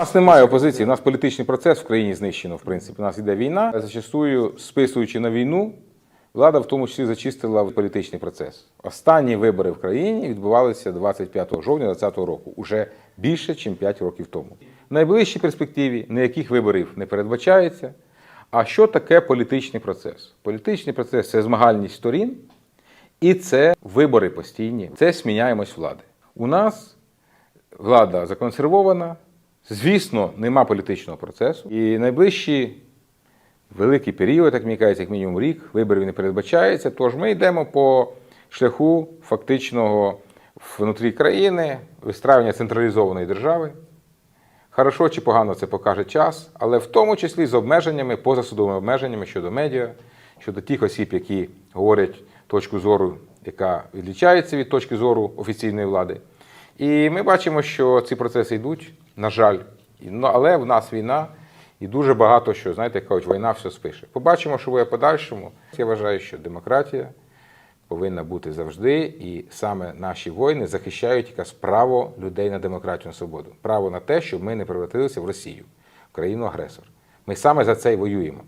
У нас немає опозиції, у нас політичний процес в країні знищено, в принципі. У нас йде війна. Зачастую, списуючи на війну, влада в тому числі зачистила політичний процес. Останні вибори в країні відбувалися 25 жовтня 2020 року, уже більше, ніж 5 років тому. В найближчій перспективі ніяких виборів не передбачається. А що таке політичний процес? Політичний процес це змагальність сторін, і це вибори постійні, це сміняємось влади. У нас влада законсервована, звісно, нема політичного процесу. І найближчі великий період, як мені кажуть, як мінімум рік, виборів не передбачається. Тож ми йдемо по шляху фактичного внутрі країни, вистраювання централізованої держави. Хорошо чи погано це покаже час, але в тому числі з обмеженнями, позасудовими обмеженнями щодо медіа, щодо тих осіб, які говорять точку зору, яка відлічається від точки зору офіційної влади. І ми бачимо, що ці процеси йдуть, на жаль, ну, але в нас війна, і дуже багато що, знаєте, як кажуть, війна все спише. Побачимо, що буде подальшому. Я вважаю, що демократія повинна бути завжди, і саме наші воїни захищають якраз право людей на демократію на свободу, право на те, щоб ми не превратилися в Росію, в країну-агресор. Ми саме за це й воюємо.